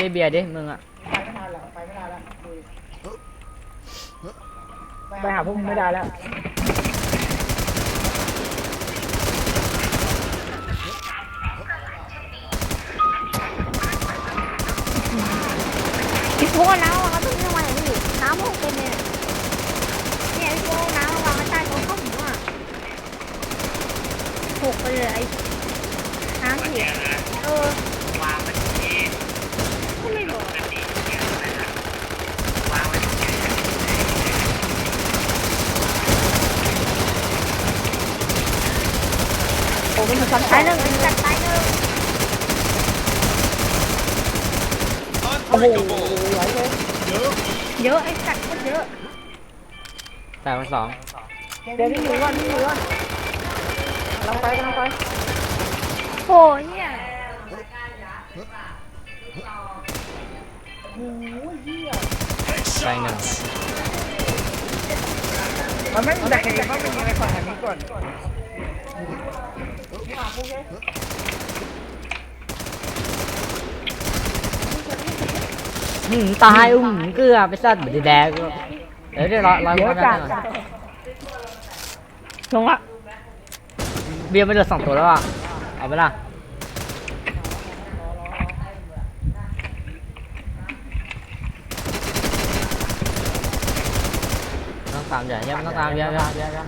ช่วยเบียร์ดิมึงอะไปไม่ทันแล้วไปไม่ได้แล้วคุยไปหาพวกมึงไม่ได้แล้วพี่โฟน้ำวางต้นทำไมพี่น้ำหกเป็นเนี่ยเนี่ยพี่โฟน้ำวางไว้ใต้โต๊ะข้าวหมูอะหกไปเลยไอ้น้ำเสียเออ วางไว้ตรงนี้ ก็ไม่บอก จะดีเนี่ยนะครับวางไว้ตรงนี้ อ่ามึงจัดซ้ายหนึ่งโอ้โหเยอะไอ้สัตว์ก็เยอะแตกไปสองเดี๋ยวพี่หนีก่อนพี่หนีก่อนกำลังไปกำลังไปโอ้ยเนี่ยไปหนึ่งมันไม่แต่เห็นว่ามันยิงไปฝั่งอันนี้ก่อน หืมตายอุ้มเกลือไปสัตว์บัดแดงเดี๋ยวเดี๋ยวรอรอเยก่ออะนจันะดลงละเบียร์ไปเหลือสองตัวแล้วอะเอาไปละต้องตามอย่าอย่าต้องตามอย่าอย่าอย่าอย่า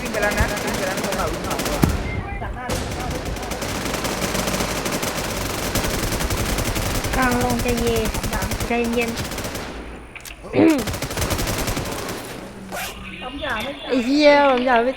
วิ่งไปแล้วนะวิ่งไปแล้วตรงเราวิ่งออก กลา งลงใจเย็นใจเย็นไอ้เหี้ยผมอยากไป